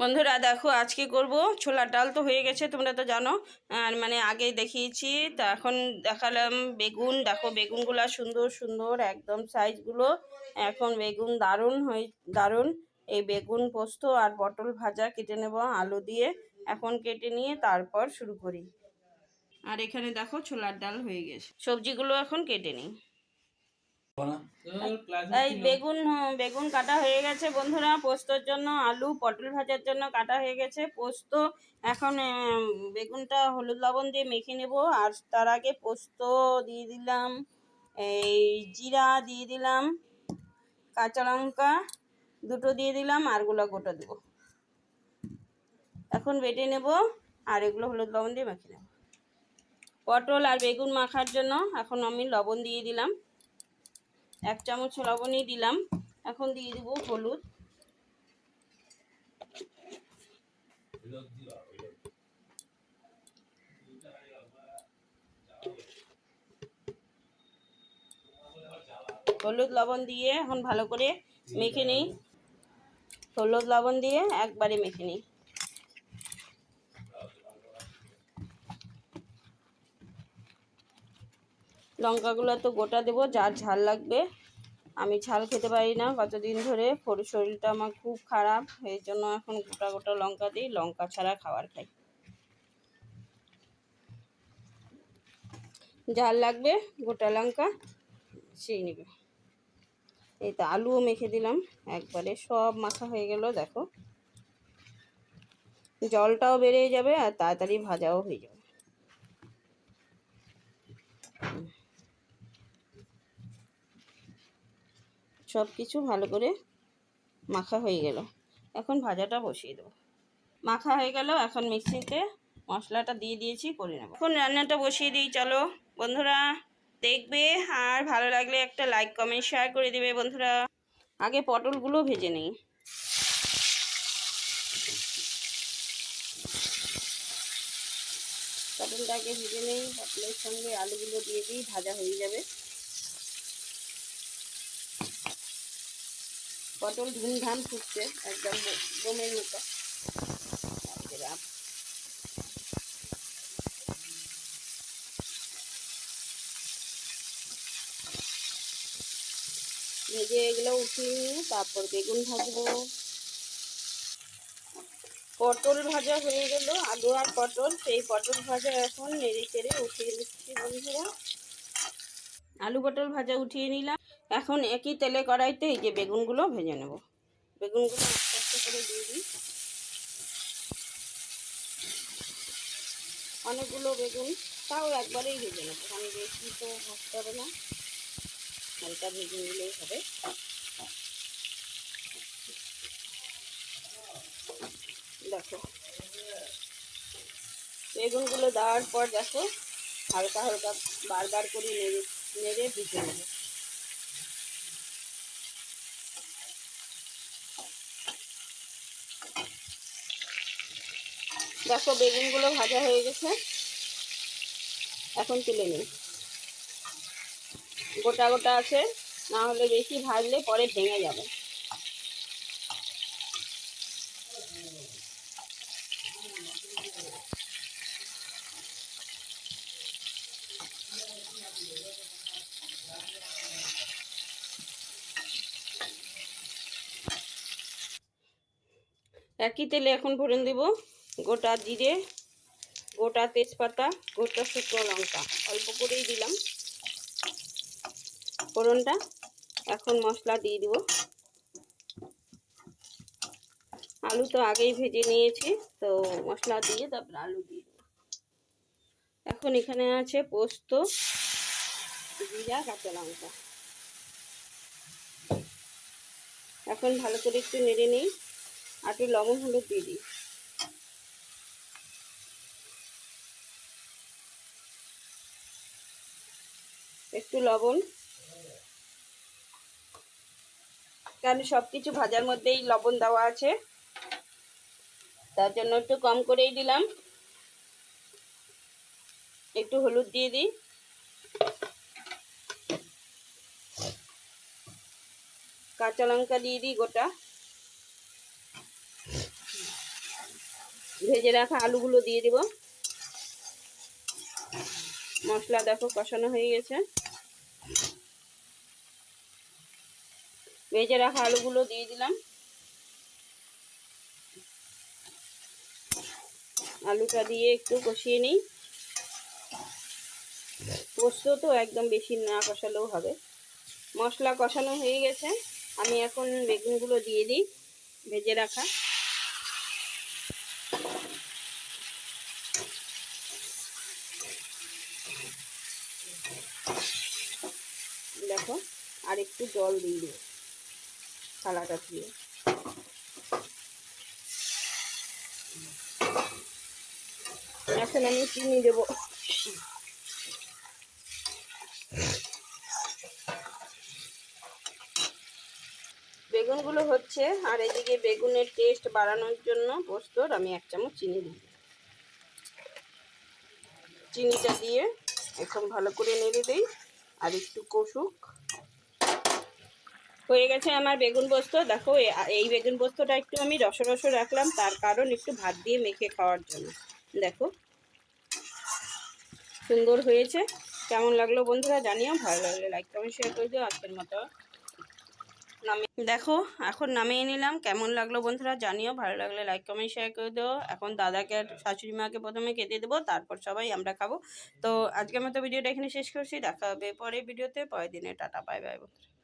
বন্ধুরা দেখো, আজকে করব। ছোলার ডাল তো হয়ে গেছে, তোমরা তো জানো। আর মানে আগে দেখিয়েছি, তা এখন দেখালাম বেগুন। দেখো, বেগুনগুলো সুন্দর সুন্দর একদম সাইজগুলো। এখন বেগুন দারুণ হয়ে, দারুণ। এই বেগুন পোস্ত আর পটল ভাজা কেটে নেব আলু দিয়ে। এখন কেটে নিয়ে তারপর শুরু করি। আর এখানে দেখো, ছোলার ডাল হয়ে গেছে। সবজিগুলো এখন কেটে নিই। এই বেগুন বেগুন কাটা হয়ে গেছে বন্ধুরা। পোস্তর জন্য আলু পটল ভাজার জন্য কাটা হয়ে গেছে। পোস্ত এখন বেগুনটা হলুদ লবণ দিয়ে মেখে নেব। আর তার আগে পোস্ত দিয়ে দিলাম। এই জিরা দিয়ে দিলাম। কাঁচা লঙ্কা দুটো দিয়ে দিলাম। আরগুলো গোটা দেবো। এখন বেটে নেব। আর এগুলো হলুদ লবণ দিয়ে মেখে নেব। পটল আর বেগুন মাখার জন্য এখন আমি লবণ দিয়ে দিলাম। এক চামচ লবণই দিলাম। এখন দিয়ে দিব হলুদ। হলুদ লবণ দিয়ে এখন ভালো করে মেখে নিই। হলুদ লবণ দিয়ে একবারে মেখে নিই। লঙ্কাগুলো তো গোটা দেবো যার ঝাল লাগবে। আমি ঝাল খেতে পারি না, কতদিন ধরে। শরীরটা আমার খুব খারাপ, এই জন্য এখন গোটা গোটা লঙ্কা দিই, লঙ্কা ছাড়া খাবার খাই। ঝাল লাগবে, গোটা লঙ্কা, সেই নেবে। এই তো আলুও মেখে দিলাম, একবারে সব মাখা হয়ে গেল, দেখো। জলটাও বেড়ে যাবে আর তাড়াতাড়ি ভাজাও হয়ে যাবে। সব কিছু ভালো করে মাখা হয়ে গেল। এখন ভাজাটা বসিয়ে দেবো। মাখা হয়ে গেল, এখন মিক্সিতে মশলাটা দিয়ে দিয়েছি, করে নেব। এখন রান্নাটা বসিয়ে দিই, চলো। বন্ধুরা, দেখবে আর ভালো লাগলে একটা লাইক কমেন্ট শেয়ার করে দেবে বন্ধুরা। আগে পটলগুলো ভেজে নিই। পটলটাকে ভেজে নেই, পটলের সঙ্গে আলুগুলো দিয়ে দিই, ভাজা হয়ে যাবে। পটল ধুমধাম ফুটছে, একদম গমের মতো। ভেজে এগুলো উঠিয়ে তারপর বেগুন ভাজবো। পটল ভাজা হয়ে গেল, আলু আর পটল। সেই পটল ভাজা এখন নেড়ে চেড়ে উঠিয়ে নিচ্ছি বন্ধুরা। আলু পটল ভাজা উঠিয়ে নিলাম। এখন একই তেলে কড়াইতে এই যে বেগুনগুলো ভেজে নেব। বেগুনগুলো আস্তে আস্তে করে দিয়ে দিই। অনেকগুলো বেগুন, তাও একবারেই ভেজে নেব। আমি বেশি তো ভাজতে হবে না। হালকা ভেজে নিলেই হবে। দেখো। বেগুনগুলো দেওয়ার পর দেখো, হালকা হালকা বারবার করে নেড়ে নেড়ে ভিজে নেব। দেখো, বেগুনগুলো ভাজা হয়ে গেছে। এখন তুলে নিই। গোটা গোটা আছে, না হলে বেশি ভাজলে পরে ভেঙে যাবে। একই তেলে এখন ফোড়ন দিব গোটা জিরে, গোটা তেজপাতা, গোটা শুকনো লঙ্কা। অল্প করেই দিলাম ফোড়নটা। এখন মশলা দিয়ে দিব। আলু তো আগেই ভেজে নিয়েছি, তো মশলা দিয়ে তারপর আলু দিয়ে দেবো। এখন এখানে আছে পোস্ত, জিরা, কাঁচা লঙ্কা। এখন ভালো করে একটু নেড়ে নিই। আর একটু লবণ হলুদ দিয়ে দিই। একটু লবণ। কারণ সব কিছু ভাজার মধ্যেই লবণ দেওয়া আছে। তার জন্য একটু কম করেই দিলাম। একটু হলুদ দিয়ে দিই। কাঁচা লঙ্কা দিয়ে দিই গোটা। ভেজে রাখা আলুগুলো দিয়ে দিব। মশলা দেখো কষানো হয়ে গেছে। ভেজে রাখা আলুগুলো দিয়ে দিলাম। আলুটা দিয়ে একটু কষিয়ে নিই। পোস্ত তো একদম বেশি না কষালেও হবে। মশলা কষানো হয়ে গেছে। আমি এখন বেগুনগুলো দিয়ে দিই। ভেজে রাখা দেখো আর একটু জল দিয়ে দিই থালাটা দিয়ে। এখন আমি চিনি দেবো। বেগুনগুলো হচ্ছে, আর এদিকে বেগুনের টেস্ট বাড়ানোর জন্য পোস্তর আমি এক চামচ চিনি দিই চিনিটা দিয়ে একদম ভালো করে নেড়ে দিই, আর একটু কষুক। হয়ে গেছে আমার বেগুন পোস্ত। দেখো এই বেগুন পোস্তটা একটু আমি রস রস রাখলাম, তার কারণ একটু ভাত দিয়ে মেখে খাওয়ার জন্য। দেখো, সুন্দর হয়েছে। কেমন লাগল বন্ধুরা জানিও, ভালো লাগলে লাইক কমেন্ট শেয়ার করে দিও আজকের মতো। নামিয়ে দেখো, এখন নামিয়ে নিলাম, কেমন লাগল বন্ধুরা জানিও, ভালো লাগলে লাইক কমেন্ট শেয়ার করে দিও। এখন দাদাকে আর শাশুড়ি মাকে প্রথমে খেতে দেবো, তারপর সবাই আমরা খাব। তো আজকের মতো ভিডিওটা এখানে শেষ করছি, দেখা হবে পরের ভিডিওতে, পরের দিনে, টাটা বাই বাই বন্ধুরা।